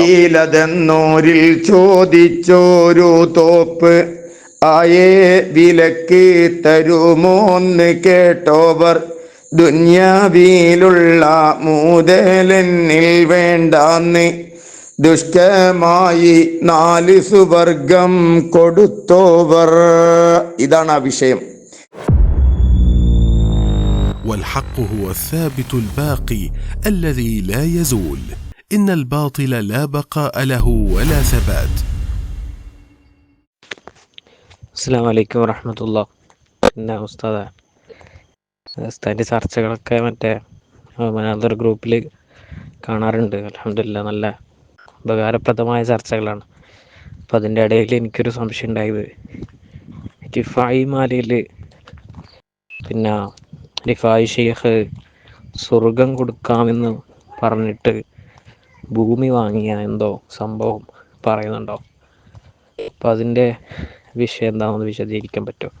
ഈലതെന്നോരിൽ ചോദിച്ചോരു തോപ്പ് ആയേ വിലക്ക് തരുമോന്ന് കേട്ടോവർ ദുന്യാവിയിലുള്ള മൂതലെന്നിൽ വേണ്ടാന്ന് ദുഷ്കമായി നാല് സുവർഗം കൊടുത്തോവർ ഇതാണ് ആ വിഷയം والحق هو الثابت الباقي الذي لا يزول ان الباطل لا بقاء له ولا ثبات അസ്സാം വലൈക്കും വറഹമത്തുള്ള പിന്നെ ഉസ്താദ ഉസ്താദിൻ്റെ ചർച്ചകളൊക്കെ മറ്റേ മനാദർ ഗ്രൂപ്പിൽ കാണാറുണ്ട് അലഹമില്ല നല്ല ഉപകാരപ്രദമായ ചർച്ചകളാണ് അപ്പം അതിൻ്റെ ഇടയിൽ എനിക്കൊരു സംശയം ഉണ്ടായത് റിഫായി മാലയിൽ പിന്നെ റിഫായി ഷെയ്ഖ് സ്വർഗം കൊടുക്കാമെന്ന് പറഞ്ഞിട്ട് ഭൂമി വാങ്ങിയ എന്തോ സംഭവം പറയുന്നുണ്ടോ? അപ്പം അതിന്റെ വിഷയം എന്താണെന്ന് വിശദീകരിക്കാൻ പറ്റുമോ?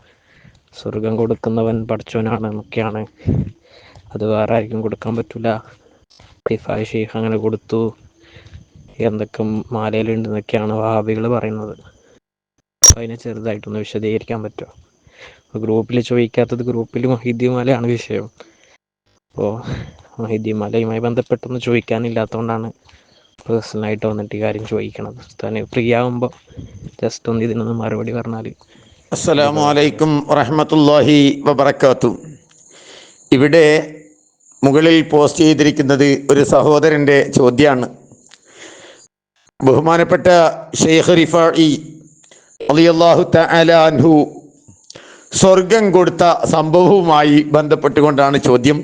സ്വർഗം കൊടുക്കുന്നവൻ പഠിച്ചവനാണ് എന്നൊക്കെയാണ്. അത് വേറെ ആർക്കും കൊടുക്കാൻ പറ്റില്ല ഫിഫായ് ഷെയ്ഖ് അങ്ങനെ കൊടുത്തു. എന്തൊക്കെ മാലയിലുണ്ട് എന്നൊക്കെയാണ് വാബികൾ പറയുന്നത്. അപ്പോൾ അതിനെ ചെറുതായിട്ടൊന്ന് വിശദീകരിക്കാൻ പറ്റുമോ? ഗ്രൂപ്പിൽ ചോദിക്കാത്തത് ഗ്രൂപ്പിൽ മഹിദ്യമാലയാണ് മലയാണ് വിഷയം. അപ്പോൾ മഹിദ്യമാലയുമായി മലയുമായി ബന്ധപ്പെട്ടൊന്നും ചോദിക്കാനില്ലാത്തതുകൊണ്ടാണ് പേഴ്സണലായിട്ട് വന്നിട്ട് ഈ കാര്യം ചോദിക്കണം. തന്നെ ഫ്രീ ആകുമ്പോൾ ജസ്റ്റ് ഒന്ന് ഇതിനൊന്ന് മറുപടി പറഞ്ഞാൽ അസ്സലാമു അലൈക്കും വറഹമത്തല്ലാഹി വബർക്കാത്തു ഇവിടെ മുകളിൽ പോസ്റ്റ് ചെയ്തിരിക്കുന്നത് ഒരു സഹോദരന്റെ ചോദ്യമാണ് ബഹുമാനപ്പെട്ട ഷെയ്ഖ് റിഫായി അലിയല്ലാഹു തആല അൻഹു സ്വർഗം കൊടുത്ത സംഭവവുമായി ബന്ധപ്പെട്ടുകൊണ്ടാണ് ചോദ്യം.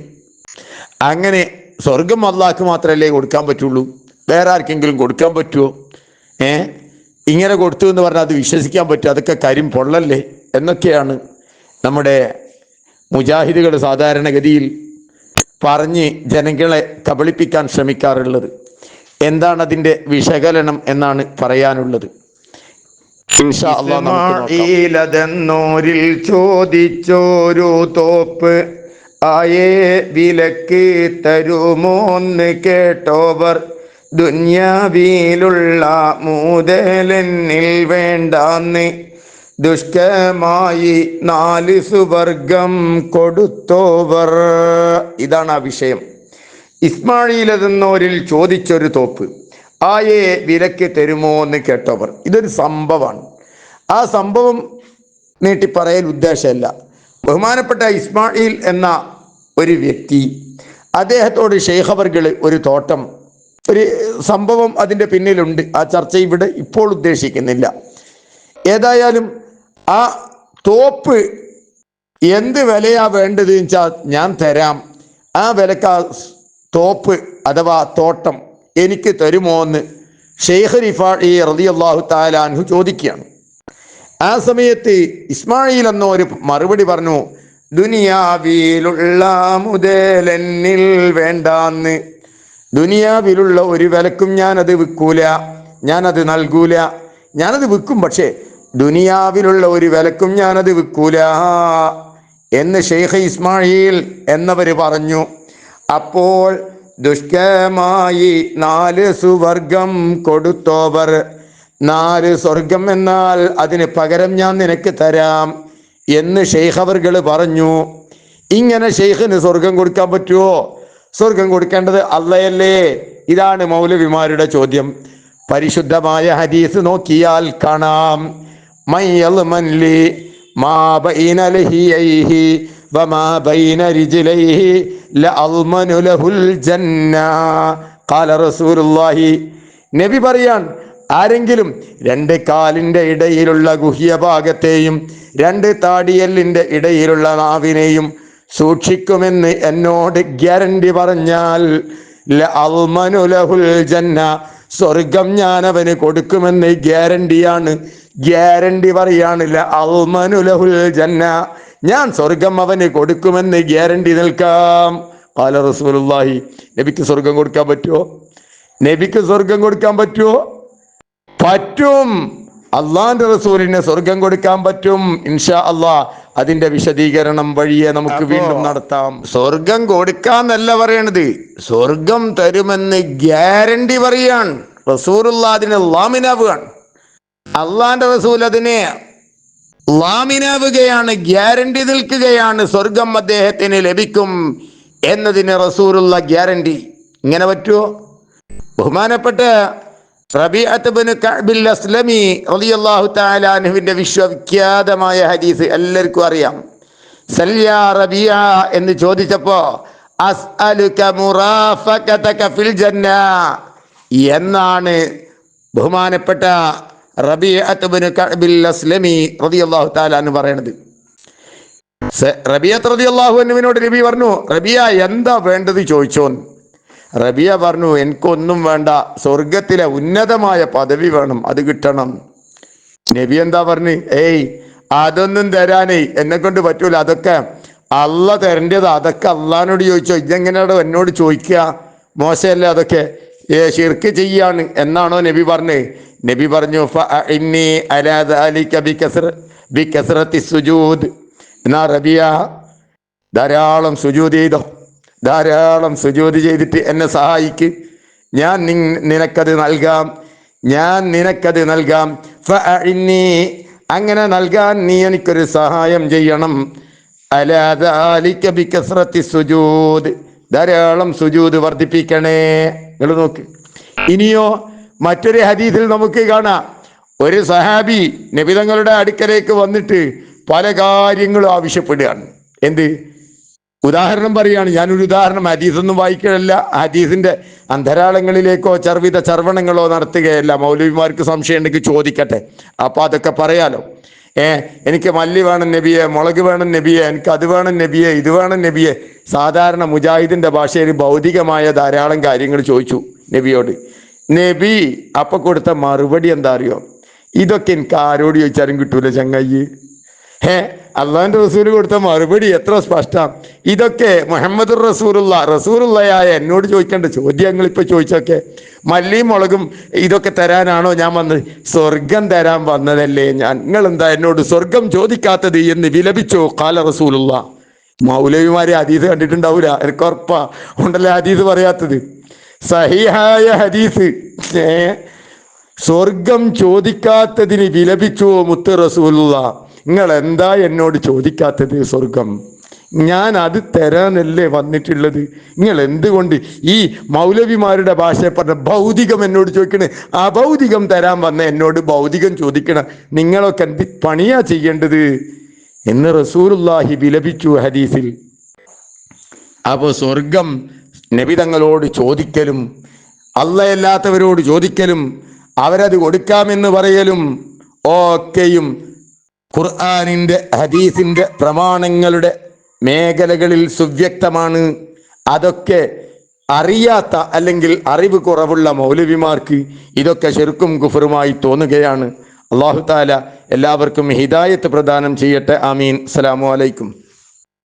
അങ്ങനെ സ്വർഗം അള്ളാഹ്ക്ക് മാത്രമല്ലേ കൊടുക്കാൻ പറ്റുള്ളൂ? വേറെ ആർക്കെങ്കിലും കൊടുക്കാൻ പറ്റുമോ ഏ? ഇങ്ങനെ കൊടുത്തു എന്ന് പറഞ്ഞാൽ അത് വിശ്വസിക്കാൻ പറ്റും. അതൊക്കെ കാര്യം പൊള്ളല്ലേ? എന്നൊക്കെയാണ് നമ്മുടെ മുജാഹിദുകൾ സാധാരണഗതിയിൽ പറഞ്ഞ് ജനങ്ങളെ കബളിപ്പിക്കാൻ ശ്രമിക്കാറുള്ളത്. എന്താണ് അതിന്റെ വിശകലനം എന്നാണ് പറയാനുള്ളത്. ഈലതെന്നോരിൽ ചോദിച്ചോരു തോപ്പ് ആയേ വിലക്ക് തരുമോന്ന് കേട്ടോവർ. ദുന്യാവിയിലുള്ള മൂതലെന്നിൽ വേണ്ടാന്ന്. ദുഷ്കമായി നാല് സുവർഗം കൊടുത്തോവർ. ഇതാണ് ആ വിഷയം. ഇസ്മായിലെന്നോരിൽ ചോദിച്ചൊരു തോപ്പ്. ആയെ വിലക്ക് തരുമോ എന്ന് കേട്ടവർ. ഇതൊരു സംഭവമാണ്. ആ സംഭവം നീട്ടി പറയൽ ഉദ്ദേശമല്ല. ബഹുമാനപ്പെട്ട ഇസ്മായിൽ എന്ന ഒരു വ്യക്തി അദ്ദേഹത്തോട് ഷെയ്ഖവർഗൾ ഒരു തോട്ടം ഒരു സംഭവം അതിന്റെ പിന്നിലുണ്ട്. ആ ചർച്ച ഇവിടെ ഇപ്പോൾ ഉദ്ദേശിക്കുന്നില്ല. ഏതായാലും ആ തോപ്പ് എന്ത് വിലയാ വേണ്ടത് വെച്ചാൽ ഞാൻ തരാം. ആ വിലക്ക് ആ തോപ്പ് അഥവാ തോട്ടം എനിക്ക് തരുമോ എന്ന് ഷെയ്ഖ് റിഫായി റളിയല്ലാഹു തആല അൻഹു ചോദിക്കുകയാണ്. ആ സമയത്ത് ഇസ്മായിൽ എന്ന ഒരു മറുപടി പറഞ്ഞു ദുനിയാവിയിലുള്ള മുതലെന്നിൽ വേണ്ടാന്ന്. ദുനിയാവിലുള്ള ഒരു വിലക്കും ഞാനത് വിൽക്കൂല ഞാനത് നൽകൂല. ഞാനത് വിൽക്കും പക്ഷേ ദുനിയാവിലുള്ള ഒരു വിലക്കും ഞാനത് വിൽക്കൂല. എന്ന് ഷെയ്ഖ് ഇസ്മായിൽ എന്നവർ പറഞ്ഞു. അപ്പോൾ ദുഷ്കരമായി നാല് സുവർഗം കൊടുത്തോവർ. നാല് സ്വർഗം എന്നാൽ അതിന് പകരം ഞാൻ നിനക്ക് തരാം എന്ന് ഷെയ്ഖ് പറഞ്ഞു. ഇങ്ങനെ ഷെയ്ഖിന് സ്വർഗം കൊടുക്കാൻ പറ്റുമോ സ്വർഗം കൊടുക്കേണ്ടത് അല്ലയല്ലേ ഇതാണ് മൗലവിമാരുടെ ചോദ്യം. പരിശുദ്ധമായ ഹദീസ് നോക്കിയാൽ കാണാം. നബി പറയാൻ ആരെങ്കിലും രണ്ട് കാലിന്റെ ഇടയിലുള്ള ഗുഹ്യഭാഗത്തെയും രണ്ട് താടിയല്ലിന്റെ ഇടയിലുള്ള നാവിനെയും സൂക്ഷിക്കുമെന്ന് എന്നോട് ഗ്യാരണ്ടി പറഞ്ഞാൽ ജന്ന സ്വർഗം ഞാൻ അവന് കൊടുക്കുമെന്ന് ഗ്യാരണ്ടിയാണ്. ഗ്യാരണ്ടി പറയാണില്ല അൽമനുലഹുൽ ജന്ന ഞാൻ സ്വർഗം അവന് കൊടുക്കുമെന്ന് ഗ്യാരണ്ടി നിൽക്കാം. പാല റസൂലുള്ളാഹി നബിക്ക് സ്വർഗം കൊടുക്കാൻ പറ്റുമോ നബിക്ക് സ്വർഗം കൊടുക്കാൻ പറ്റുമോ പറ്റും. അള്ളാന്റെ റസൂലിന് സ്വർഗം കൊടുക്കാൻ പറ്റും ഇൻഷാ അള്ളാ. അതിന്റെ വിശദീകരണം വഴിയെ നമുക്ക് വീണ്ടും നടത്താം. സ്വർഗം കൊടുക്കാന്നല്ല പറയണത്. സ്വർഗം തരുമെന്ന് ഗ്യാരണ്ടി പറയാൻ റസൂലുള്ള അതിന് ലാമിനാവുകയാണ്. അള്ളാന്റെ റസൂൽ അതിനെ ലാമിനാവുകയാണ് ഗ്യാരണ്ടി നിൽക്കുകയാണ്. സ്വർഗം അദ്ദേഹത്തിന് ലഭിക്കും എന്നതിന് റസൂലുള്ള ഗ്യാരണ്ടി. ഇങ്ങനെ പറ്റുമോ ബഹുമാനപ്പെട്ട അസ്ലമി റളിയല്ലാഹു തആല അൻഹുവിന്റെ വിശ്വവിഖ്യാതമായ ഹദീസ് എല്ലാവർക്കും അറിയാം. സല്യ റബിയ എന്ന് ചോദിച്ചപ്പോ അസ്അലുക മുറാഫകതക ഫിൽ ജന്ന. എന്നാണ് ബഹുമാനപ്പെട്ട റബീഅത്ത് ബിൻ കഅബിൽ അസ്ലമി റളിയല്ലാഹു തആല എന്ന് പറയുന്നത് റബിയത്ത് റളിയല്ലാഹു അൻഹുവിനോട് നബി പറഞ്ഞു റബിയ എന്താ വേണ്ടത് ചോദിച്ചോന്ന്? റബിയ പറഞ്ഞു എനിക്കൊന്നും വേണ്ട. സ്വർഗത്തിലെ ഉന്നതമായ പദവി വേണം. അത് കിട്ടണം. നബി എന്താ പറഞ്ഞു ഏയ് അതൊന്നും തരാനേ. എന്നെ കൊണ്ട് പറ്റൂല. അതൊക്കെ അല്ല തരേണ്ടത്. അതൊക്കെ അള്ളഹാനോട് ചോദിച്ചോ. ഇതെങ്ങനെയാണോ എന്നോട് ചോദിക്കുക. മോശമല്ലേ അതൊക്കെ? ഏ ഷിർക്ക് ചെയ്യാണ്. എന്നാണോ നബി പറഞ്ഞു. നബി പറഞ്ഞു എന്നാ റബിയ ധാരാളം സുജൂദ് ചെയ്തോ. ധാരാളം സുജോതി ചെയ്തിട്ട് എന്നെ സഹായിക്ക്. ഞാൻ നിനക്കത് നൽകാം. ഞാൻ നിനക്കത് നൽകാം. അങ്ങനെ നൽകാൻ നീ എനിക്കൊരു സഹായം ചെയ്യണം. അലാ ദാലിക സുജൂദ്. ധാരാളം സുജൂദ് വർദ്ധിപ്പിക്കണേ. നിങ്ങൾ നോക്ക്. ഇനിയോ മറ്റൊരു ഹദീസിൽ നമുക്ക് കാണാം. ഒരു സഹാബി നബിതങ്ങളുടെ അടുക്കലേക്ക് വന്നിട്ട് പല കാര്യങ്ങളും ആവശ്യപ്പെടുകയാണ്. എന്ത്? ഉദാഹരണം പറയുകയാണ് ഞാനൊരു ഉദാഹരണം ഹദീസൊന്നും വായിക്കലല്ല. ഹദീസിന്റെ അന്തരാളങ്ങളിലേക്കോ ചർവിത ചർവണങ്ങളോ നടത്തുകയല്ല. മൗലവിമാർക്ക് സംശയം ഉണ്ടെങ്കിൽ ചോദിക്കട്ടെ. അപ്പൊ അതൊക്കെ പറയാലോ. ഏ എനിക്ക് മല്ലി വേണം നബിയെ മുളക് വേണം നബിയെ എനിക്ക് അത് വേണം നബിയെ ഇത് വേണം നബിയെ. സാധാരണ മുജാഹിദിന്റെ ഭാഷയിൽ ഭൗതികമായ ധാരാളം കാര്യങ്ങൾ ചോദിച്ചു നബിയോട്. നബി അപ്പൊ കൊടുത്ത മറുപടി എന്താ അറിയോ? ഇതൊക്കെ എനിക്ക് ആരോട് ചോദിച്ചാലും കിട്ടൂല ചങ്ങയ്യ് ഹേ അള്ളാന്റെ റസൂൽ കൊടുത്ത മറുപടി എത്ര സ്പഷ്ടം. ഇതൊക്കെ മുഹമ്മദ് റസൂലുള്ള. റസൂലുള്ളയായ എന്നോട് ചോദിക്കേണ്ട ചോദ്യങ്ങൾ ഇപ്പൊ ചോദിച്ചൊക്കെ. മല്ലിയും മുളകും ഇതൊക്കെ തരാനാണോ ഞാൻ വന്നത്? സ്വർഗം തരാൻ വന്നതല്ലേ ഞാൻ. നിങ്ങൾ എന്താ എന്നോട് സ്വർഗം ചോദിക്കാത്തത് എന്ന് വിലപിച്ചോ? കാല റസൂലുള്ള. മൗലവിമാരെ അതീത് കണ്ടിട്ടുണ്ടാവൂല. എനിക്ക് ഉറപ്പാ. ഉണ്ടല്ലേ അതീത് പറയാത്തത്? സഹിഹായ ഹദീസ്. ഏ? സ്വർഗം ചോദിക്കാത്തതിന് വിലപിച്ചുവോ മുത്ത് റസൂലുള്ള? നിങ്ങൾ എന്താ എന്നോട് ചോദിക്കാത്തത് സ്വർഗം? ഞാൻ അത് തരാനല്ലേ വന്നിട്ടുള്ളത്? നിങ്ങൾ എന്തുകൊണ്ട് ഈ മൗലവിമാരുടെ ഭാഷയെ പറഞ്ഞ ഭൗതികം എന്നോട് ചോദിക്കണേ? അഭൗതികം തരാൻ വന്ന എന്നോട് ഭൗതികം ചോദിക്കണം. നിങ്ങളൊക്കെ എന്ത് പണിയാ ചെയ്യേണ്ടത്? എന്ന് റസൂലുള്ളാഹി വിലപിച്ചു ഹദീസിൽ. അപ്പോൾ സ്വർഗം നബിതങ്ങളോട് ചോദിക്കലും അല്ലയല്ലാത്തവരോട് ചോദിക്കലും അവരത് കൊടുക്കാമെന്ന് പറയലും ഒക്കെയും ഖുർആാനിന്റെ ഹദീസിന്റെ പ്രമാണങ്ങളുടെ മേഖലകളിൽ സുവ്യക്തമാണ്. അതൊക്കെ അറിയാത്ത അല്ലെങ്കിൽ അറിവ് കുറവുള്ള മൗലവിമാർക്ക് ഇതൊക്കെ ശെരുക്കും കുഫറുമായി തോന്നുകയാണ്. അള്ളാഹു താല എല്ലാവർക്കും ഹിദായത്ത് പ്രദാനം ചെയ്യട്ടെ. ആമീൻ. അസ്സലാമു അലൈക്കും.